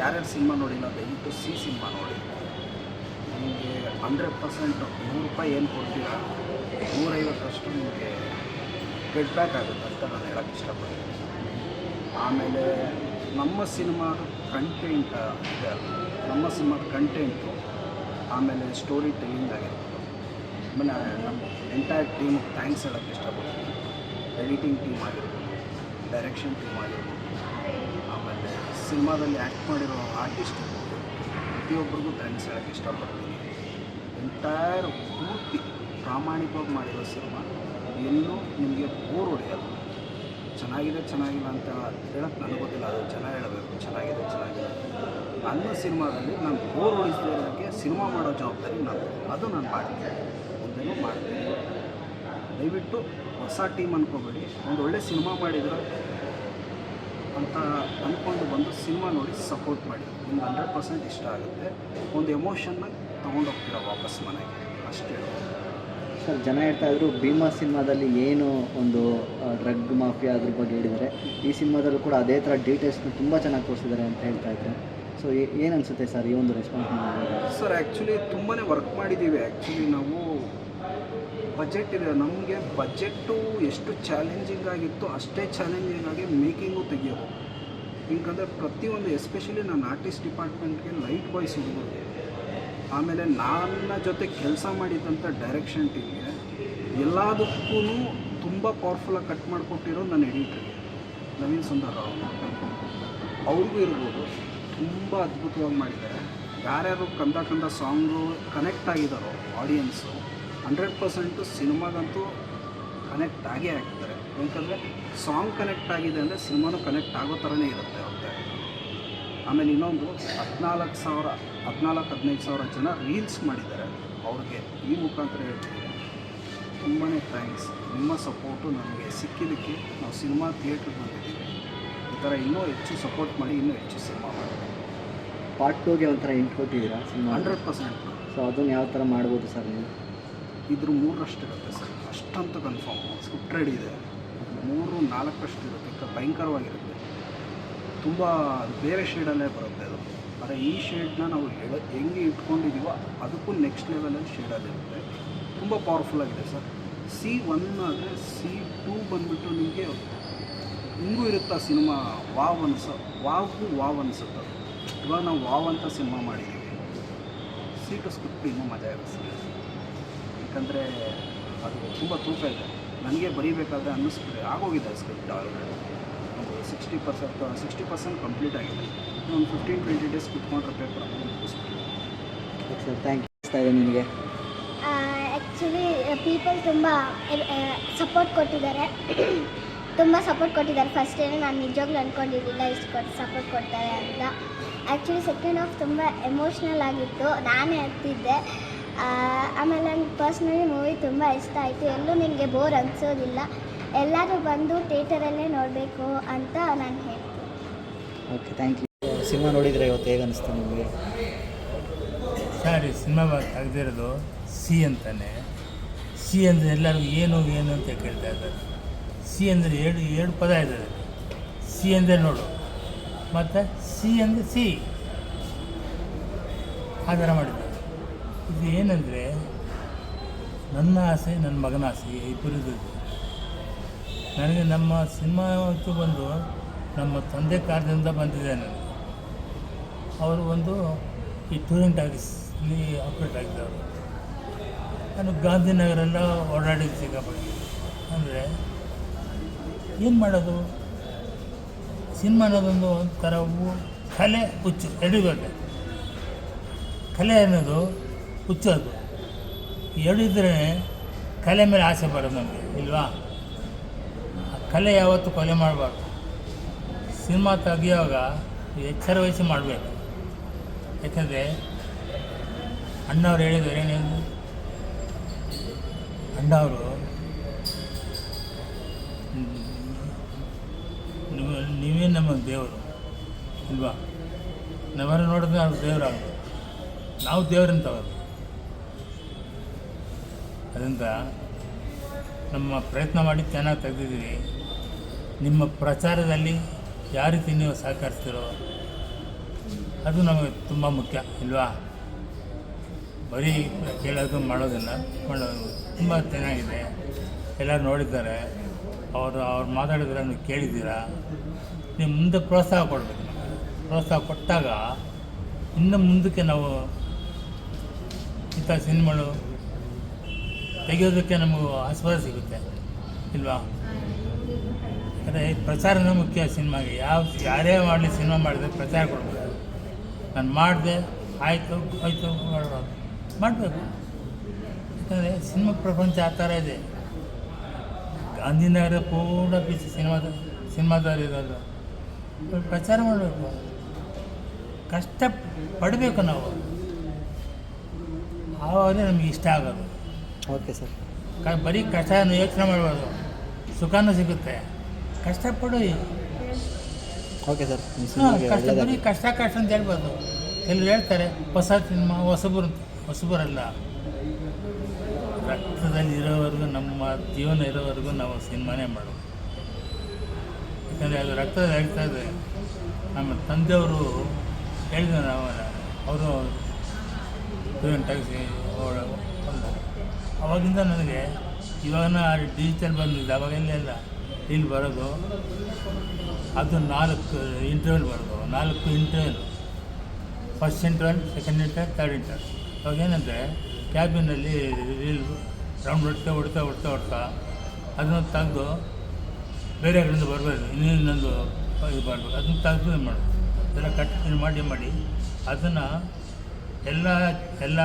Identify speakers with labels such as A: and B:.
A: ಯಾರ್ಯಾರು ಸಿನಿಮಾ ನೋಡಿಲ್ಲ, ದಯವಿಟ್ಟು ಸಿ ಸಿನಿಮಾ ನೋಡಿ. ನಿಮಗೆ ಹಂಡ್ರೆಡ್ ಪರ್ಸೆಂಟ್ ನೂರು ರೂಪಾಯಿ ಏನು ಕೊಡ್ತೀರಾ, ನೂರೈವತ್ತರಷ್ಟು ನಿಮಗೆ ಗೆಟ್ ಬ್ಯಾಕ್ ಆಗುತ್ತೆ ಅಂತ ನಾನು ಹೇಳೋಕ್ಕೆ ಇಷ್ಟಪಡ್ತೀನಿ. ಆಮೇಲೆ ನಮ್ಮ ಸಿನಿಮಾದ ಕಂಟೆಂಟ್ ಇದೆ ನಮ್ಮ ಸಿನಿಮಾದ ಕಂಟೆಂಟು ಆಮೇಲೆ ಸ್ಟೋರಿ ಟೆಲ್ಲಿಂಗ್ ಆಗಿರ್ಬೋದು. ಆಮೇಲೆ ನಮ್ಮ ಎಂಟೈರ್ ಟೀಮ್ಗೆ ಥ್ಯಾಂಕ್ಸ್ ಹೇಳೋಕ್ಕೆ ಇಷ್ಟಪಡ್ತೀನಿ. ಎಡಿಟಿಂಗ್ ಟೀಮ್ ಆಗಿರ್ಬೋದು ಡೈರೆಕ್ಷನ್ ಟೀಮ್ ಆಗಿರ್ಬೋದು. ಸಿನಿಮಾದಲ್ಲಿ ಆ್ಯಕ್ಟ್ ಮಾಡಿರೋ ಆರ್ಟಿಸ್ಟ್ ಪ್ರತಿಯೊಬ್ಬರಿಗೂ ಥ್ಯಾಂಕ್ಸ್ ಹೇಳೋಕ್ಕೆ ಇಷ್ಟಪಡ್ತೀನಿ. ಎಂಟೈರ್ ಪೂರ್ತಿ ಪ್ರಾಮಾಣಿಕವಾಗಿ ಮಾಡಿರೋ ಸಿನಿಮಾ, ಎಲ್ಲೂ ನಿಮಗೆ ಬೋರ್ ಹೊಡೆಯಲ್ಲ. ಚೆನ್ನಾಗಿದೆ, ಚೆನ್ನಾಗಿಲ್ಲ ಅಂತ ಹೇಳಕ್ಕೆ ನನಗೆ ಗೊತ್ತಿಲ್ಲ, ಅದು ಚೆನ್ನಾಗಿ ಹೇಳಬೇಕು, ಚೆನ್ನಾಗಿದೆ ಚೆನ್ನಾಗಿದೆ. ನನ್ನ ಸಿನಿಮಾದಲ್ಲಿ ನಾನು ಬೋರ್ ಇರೋದಕ್ಕೆ ಸಿನಿಮಾ ಮಾಡೋ ಜವಾಬ್ದಾರಿ ನಾನು ಅದು ನಾನು ಮಾಡ್ತೀನಿ. ಮುಂದೆನೂ ಮಾಡ್ತೀನಿ. ದಯವಿಟ್ಟು ಹೊಸ ಟೀಮ್ ಅನ್ಕೋಬೇಡಿ. ಒಂದು ಒಳ್ಳೆ ಸಿನಿಮಾ ಮಾಡಿದ್ರೆ ಅಂತ ಅಂದ್ಕೊಂಡು ಬಂದು ಸಿನಿಮಾ ನೋಡಿ ಸಪೋರ್ಟ್ ಮಾಡಿ. ನಿಮ್ಗೆ ಹಂಡ್ರೆಡ್ ಪರ್ಸೆಂಟ್ ಇಷ್ಟ ಆಗುತ್ತೆ. ಒಂದು ಎಮೋಷನ್ನ ತೊಗೊಂಡೋಗ್ತೀರ ವಾಪಸ್ ಮನೆಗೆ? ಅಷ್ಟೇ.
B: ಸರ್ ಜನ ಹೇಳ್ತಾ ಇದ್ರು ಭೀಮಾ ಸಿನಿಮಾದಲ್ಲಿ ಏನು ಒಂದು ಡ್ರಗ್ ಮಾಫಿಯಾ ಅದ್ರ ಬಗ್ಗೆ ಹೇಳಿದ್ದಾರೆ. ಈ ಸಿನಿಮಾದಲ್ಲೂ ಕೂಡ ಅದೇ ಥರ ಡೀಟೇಲ್ಸ್ನ ತುಂಬ ಚೆನ್ನಾಗಿ ತೋರಿಸಿದ್ದಾರೆ ಅಂತ ಹೇಳ್ತಾ ಇದ್ದಾರೆ ಸೊ ಏನು ಅನಿಸುತ್ತೆ ಸರ್ ಈ ಒಂದು ರೆಸ್ಪಾನ್ಸ್
A: ಸರ್ ಆ್ಯಕ್ಚುಲಿ ತುಂಬಾ ವರ್ಕ್ ಮಾಡಿದ್ದೀವಿ ಆ್ಯಕ್ಚುಲಿ ನಾವು ಬಜೆಟ್ ಇದೆ. ನಮಗೆ ಬಜೆಟ್ಟು ಎಷ್ಟು ಚಾಲೆಂಜಿಂಗ್ ಆಗಿತ್ತು ಅಷ್ಟೇ ಚಾಲೆಂಜಿಂಗ್ ಆಗಿ ಮೇಕಿಂಗು ತೆಗಿಯೋದು. ಯಾಕಂದರೆ ಪ್ರತಿಯೊಂದು ಎಸ್ಪೆಷಲಿ ನಾನು ಆರ್ಟಿಸ್ಟ್ ಡಿಪಾರ್ಟ್ಮೆಂಟ್ಗೆ ಲೈಟ್ ಬಾಯ್ಸ್ ಹುಡುಗರು ಆಮೇಲೆ ನನ್ನ ಜೊತೆ ಕೆಲಸ ಮಾಡಿದಂಥ ಡೈರೆಕ್ಷನ್ ಟೀಮ್ಗೆ ಎಲ್ಲದಕ್ಕೂ ತುಂಬ ಪವರ್ಫುಲ್ಲಾಗಿ ಕಟ್ ಮಾಡಿಕೊಟ್ಟಿರೋ ನನ್ನ ಎಡಿಟರ್ ನವೀನ್ ಸುಂದರ್ ರಾವ್. ಅವ್ರಿಗೂ ಇರ್ಬೋದು. ತುಂಬ ಅದ್ಭುತವಾಗಿ ಮಾಡಿದ್ದಾರೆ. ಯಾರ್ಯಾರು ಕಂದ ಕಂದ ಸಾಂಗು ಕನೆಕ್ಟ್ ಆಗಿದ್ದಾರೋ ಆಡಿಯನ್ಸು ಹಂಡ್ರೆಡ್ ಪರ್ಸೆಂಟು ಸಿನಿಮಾಗಂತೂ ಕನೆಕ್ಟ್ ಆಗೇ ಆಗ್ತಾರೆ ಯಾಕಂದರೆ ಸಾಂಗ್ ಕನೆಕ್ಟ್ ಆಗಿದೆ ಅಂದರೆ ಸಿನಿಮಾನು ಕನೆಕ್ಟ್ ಆಗೋ ಥರನೇ ಇರುತ್ತೆ ಅವ್ರಿಗೆ ಆಮೇಲೆ ಇನ್ನೊಂದು ಹದಿನಾಲ್ಕು ಸಾವಿರ ಹದಿನಾಲ್ಕು ಹದಿನೈದು ಸಾವಿರ ಜನ ರೀಲ್ಸ್ ಮಾಡಿದ್ದಾರೆ ಅವ್ರಿಗೆ. ಈ ಮುಖಾಂತರ ಹೇಳ್ತೀನಿ. ತುಂಬಾ ಥ್ಯಾಂಕ್ಸ್ ನಿಮ್ಮ ಸಪೋರ್ಟು ನಮಗೆ ಸಿಕ್ಕಿದ್ದಕ್ಕೆ ನಾವು ಸಿನಿಮಾ ಥಿಯೇಟ್ರಿಗೆ ಬಂದಿದ್ದೀವಿ. ಈ ಥರ ಇನ್ನೂ ಹೆಚ್ಚು ಸಪೋರ್ಟ್ ಮಾಡಿ ಇನ್ನೂ ಹೆಚ್ಚು ಸಿನಿಮಾ ಮಾಡಿ
B: ಪಾರ್ಟ್ ಟೂಗೆ ಒಂಥರ ಇಂಟ್ ಕೊಟ್ಟಿದ್ದೀರಾ ಸಿನಿಮಾ?
A: Hundred percent.
B: ಸೊ ಅದನ್ನು ಯಾವ ಥರ ಮಾಡ್ಬೋದು ಸರ್ ನೀವು?
A: ಇದ್ರ ಮೂರರಷ್ಟು ಇರುತ್ತೆ ಸರ್. ಅಷ್ಟಂತ ಕನ್ಫರ್ಮ್ ಸ್ಕ್ರಿಪ್ಟ್ ರೆಡಿ ಇದೆ. ಮೂರು, ನಾಲ್ಕರಷ್ಟು ಇರುತ್ತೆ. ಭಯಂಕರವಾಗಿರುತ್ತೆ. ತುಂಬ ಬೇರೆ ಶೇಡಲ್ಲೇ ಬರುತ್ತೆ ಅದು. ಆದರೆ ಈ ಶೇಡ್ನ ನಾವು ಹೇಳ ಹೆಂಗೆ ಇಟ್ಕೊಂಡಿದ್ದೀವೋ ಅದಕ್ಕೂ ನೆಕ್ಸ್ಟ್ ಲೆವೆಲಲ್ಲಿ ಶೇಡಲ್ಲಿರುತ್ತೆ ತುಂಬ ಪವರ್ಫುಲ್ ಆಗಿದೆ ಸರ್. ಸಿ ಒನ್ ಆದರೆ ಸಿ ಟೂ ಬಂದುಬಿಟ್ಟು ನಿಮಗೆ ಹಿಂಗೂ ಇರುತ್ತಾ ಸಿನಿಮಾ ವಾವ್ ಅನ್ಸ ವಾವು ವಾವ್ ಅನ್ಸುತ್ತೆ. ಇವಾಗ ನಾವು ವಾವ್ ಅಂತ ಸಿನಿಮಾ ಮಾಡಿದ್ದೀವಿ ಸೀಟು ಸ್ಕ್ರಿಪ್ಟ್ ಇನ್ನೂ ಮಜಾ ಇರುತ್ತೆ ಯಾಕಂದರೆ ಅದು ತುಂಬ ತೂಕ ಇದೆ. ನನಗೆ ಬರೀಬೇಕಾದ್ರೆ ಅನ್ನಿಸ್ಬಿಟ್ಟು ಆಗೋಗಿದೆ ಸ್ಕ್ರಿಪ್ಟ್ ಆಲ್ರೆಡಿ ಒಂದು sixty percent sixty percent complete ಆಗಿದೆ. ಒಂದು ಫಿಫ್ಟೀನ್ ಟ್ವೆಂಟಿ ಡೇಸ್ ಕುತ್ಕೊಂಡ್ರೆ ಪೇಪರ್ ಮುಗಿಸ್ಬಿಟ್ಟು
B: ಸರ್ ಥ್ಯಾಂಕ್ ಯು ನಿಮಗೆ.
C: ಆ್ಯಕ್ಚುಲಿ ಪೀಪಲ್ ತುಂಬ ಸಪೋರ್ಟ್ ಕೊಟ್ಟಿದ್ದಾರೆ. ತುಂಬ ಸಪೋರ್ಟ್ ಕೊಟ್ಟಿದ್ದಾರೆ. ಫಸ್ಟ್ ಏನು ನಾನು ನಿಜವಾಗ್ಲೂ ಅಂದ್ಕೊಂಡಿರಲಿಲ್ಲ ಇಷ್ಟು ಕೊಟ್ಟು ಸಪೋರ್ಟ್ ಕೊಡ್ತಾರೆ ಅಂತ. ಆ್ಯಕ್ಚುಲಿ ಸೆಕೆಂಡ್ ಹಾಫ್ ತುಂಬ ಎಮೋಷ್ನಲ್ ಆಗಿತ್ತು. ನಾನೇ ಆಗ್ತಿದ್ದೆ ಆಮೇಲೆ ನನಗೆ ಪರ್ಸ್ನಲಿ ಮೂವಿ ತುಂಬ ಇಷ್ಟ ಆಯಿತು. ಎಲ್ಲೂ ನಿಮಗೆ ಬೋರ್ ಅನಿಸೋದಿಲ್ಲ. ಎಲ್ಲರೂ ಬಂದು ಥಿಯೇಟರಲ್ಲೇ ನೋಡಬೇಕು ಅಂತ ನಾನು ಹೇಳ್ತೀನಿ.
B: ಓಕೆ ಥ್ಯಾಂಕ್ ಯು ಸಿನಿಮಾ ನೋಡಿದರೆ ಇವತ್ತು ಹೇಗೆ ಅನಿಸ್ತು ನಿಮಗೆ?
D: ಸರಿ ಸಿನಿಮಾ ತೆಗೆದಿರೋದು ಸಿ ಅಂತಾನೆ. ಸಿ ಅಂದರೆ ಎಲ್ಲರಿಗೂ ಏನು ಏನು ಅಂತ ಕೇಳ್ತಾ ಇದ್ದಾರೆ. ಸಿ ಅಂದರೆ ಎರಡು ಎರಡು ಪದ ಇದ್ದಾರೆ ಸಿ ಅಂದರೆ ನೋಡು. ಮತ್ತು ಸಿ ಅಂದರೆ ಸಿ. ಆ ಥರ ಮಾಡಿದ್ದಾರೆ ಇದು ಏನಂದರೆ ನನ್ನ ಆಸೆ ನನ್ನ ಮಗನ ಆಸೆ ಇಬ್ಬರದ್ದು ನನಗೆ ನಮ್ಮ ಸಿನಿಮಾ ಅಂತೂ ಬಂದು ನಮ್ಮ ತಂದೆ ಕಾರ್ಯದಿಂದ ಬಂದಿದೆ ನನಗೆ. ಅವರು ಒಂದು ಈ ಟೂರಿಂಗ್ ಟಾಕೀಸ್ಲಿ ಆಪ್ರೇಟ್ ಆಗಿದ್ದವರು. ನಾನು ಗಾಂಧಿನಗರೆಲ್ಲ ಓಡಾಡಿದ್ದು ಸಿಕ್ಕಾಪಟ್ಟೆ. ಅಂದರೆ ಏನು ಮಾಡೋದು? ಸಿನಿಮಾ ಅನ್ನೋದೊಂದು ಒಂಥರ ಕಲೆ ಹುಚ್ಚು ಎರಡು ಕಲೆ ಅನ್ನೋದು ಹುಚ್ಚು ಹೇಳಿದ್ರೆ ಕಲೆ ಮೇಲೆ ಆಸೆ ಬರೋದು ನಮಗೆ, ಇಲ್ವಾ? ಕಲೆ ಯಾವತ್ತೂ ಕೊಲೆ ಮಾಡಬಾರ್ದು. ಸಿನಿಮಾ ತೆಗಿಯೋವಾಗ ಎಚ್ಚರ ವಹಿಸಿ ಮಾಡಬೇಕು. ಯಾಕಂದರೆ ಅಣ್ಣವ್ರು ಹೇಳಿದ್ದಾರೆ ನೀವು ಅಣ್ಣವರು, ನೀವು ನಮ್ಮ ದೇವರು, ಇಲ್ವಾ? ನಮ್ಮನ್ನು ನೋಡಿದ್ರೆ ನಾವು ದೇವರಾಗ ನಾವು ದೇವರಂತವರು ಅದರಿಂದ ನಮ್ಮ ಪ್ರಯತ್ನ ಮಾಡಿ ಚೆನ್ನಾಗಿ ತೆಗೆದಿದ್ದೀವಿ. ನಿಮ್ಮ ಪ್ರಚಾರದಲ್ಲಿ ಯಾವ ರೀತಿ ನೀವು ಸಹಕರಿಸ್ತೀರೋ ಅದು ನಮಗೆ ತುಂಬ ಮುಖ್ಯ, ಇಲ್ವಾ? ಬರೀ ಕೇಳೋದು ಮಾಡೋದಿಲ್ಲ ಮಾಡೋದು ತುಂಬ ಚೆನ್ನಾಗಿದೆ ಎಲ್ಲರೂ ನೋಡಿದ್ದಾರೆ. ಅವರು, ಅವ್ರು ಮಾತಾಡಿದ್ರೆ ನೀವು ಕೇಳಿದ್ದೀರಾ? ನೀವು ಮುಂದೆ ಪ್ರೋತ್ಸಾಹ ಕೊಡಬೇಕು ನಮಗೆ. ಪ್ರೋತ್ಸಾಹ ಕೊಟ್ಟಾಗ ಇನ್ನು ಮುಂದಕ್ಕೆ ನಾವು ಇಂಥ ಸಿನಿಮಾಗಳು ತೆಗೆಯೋದಕ್ಕೆ ನಮಗೂ ಆಸ್ವಾದ ಸಿಗುತ್ತೆ, ಇಲ್ವಾ? ಅದೇ ಪ್ರಚಾರನೇ ಮುಖ್ಯ ಸಿನಿಮಾಗೆ. ಯಾವ ಯಾರೇ ಮಾಡಲಿ ಸಿನಿಮಾ ಮಾಡಿದ್ರೆ ಪ್ರಚಾರ ಕೊಡಬೇಕು. ನಾನು ಮಾಡಿದೆ, ಆಯಿತು ಆಯಿತು ಮಾಡಬಾರ್ದು ಮಾಡಬೇಕು. ಯಾಕಂದರೆ ಸಿನಿಮಾ ಪ್ರಪಂಚ ಆ ಥರ ಇದೆ. ಗಾಂಧಿನಗರ ಪೂರ್ಣ ಬಿಸಿ ಸಿನಿಮಾದ ಸಿನಿಮಾದವ್ರು ಇರೋದು. ಪ್ರಚಾರ ಮಾಡಬೇಕು. ಕಷ್ಟ ಪಡಬೇಕು ನಾವು. ಆವಾಗಲೇ ನಮಗೆ ಇಷ್ಟ ಆಗೋದು.
B: Okay sir.
D: ಕ ಬರೀ ಕಷ್ಟ ಯೋಚನೆ ಮಾಡಬಾರ್ದು. ಸುಖನೂ ಸಿಗುತ್ತೆ. ಕಷ್ಟಪಡು.
B: Okay sir.
D: ಕಷ್ಟ ಬರೀ ಕಷ್ಟ ಕಷ್ಟ ಅಂತ ಹೇಳ್ಬೋದು ಎಲ್ಲರು ಹೇಳ್ತಾರೆ ಹೊಸ ಸಿನಿಮಾ ಹೊಸಬರು ಹೊಸಬರಲ್ಲ. ರಕ್ತದಲ್ಲಿ ಇರೋವರೆಗೂ ನಮ್ಮ ಜೀವನ ಇರೋವರೆಗೂ ನಾವು ಸಿನಿಮಾನೇ ಮಾಡೋದು. ಯಾಕಂದರೆ ಅದು ರಕ್ತದಲ್ಲಿ ಹೇಳ್ತಾ ಇದೆ ನಮ್ಮ ತಂದೆಯವರು ಹೇಳಿದ್ರು ನಾವು ಅವರು ಸ್ಟೂಡೆಂಟಾಗಿ ಅವಾಗಿಂದ ನನಗೆ ಇವಾಗ ಡಿಜಿಟಲ್ ಬಂದಿದೆ ಅವಾಗೆಲ್ಲ ಇಲ್ಲ ಬರೋದು ಅದು ನಾಲ್ಕು ಇಂಟರ್ವ್ಯೂಲ್ ಬರೋದು, ನಾಲ್ಕು interval first interval second inter third inter ಅವಾಗ ಏನಂದರೆ ಕ್ಯಾಬಿನಲ್ಲಿ ರೀಲ್ ರೌಂಡ್ ಹೊಡ್ತಾ ಹೊಡ್ತಾ ಹೊಡ್ತಾ ಹೊಡ್ತಾ ಅದನ್ನು ತೆಗೆದು ಬೇರೆ ಕಡೆಯಿಂದ ಬರಬೇಕು ಇನ್ನೊಂದು ಇದು ಮಾಡಬೇಕು ಅದನ್ನು ತೆಗೆದು ಮಾಡೋದು ಅದನ್ನು ಕಟ್ ಮಾಡಿ ಮಾಡಿ ಅದನ್ನು ಎಲ್ಲ ಎಲ್ಲ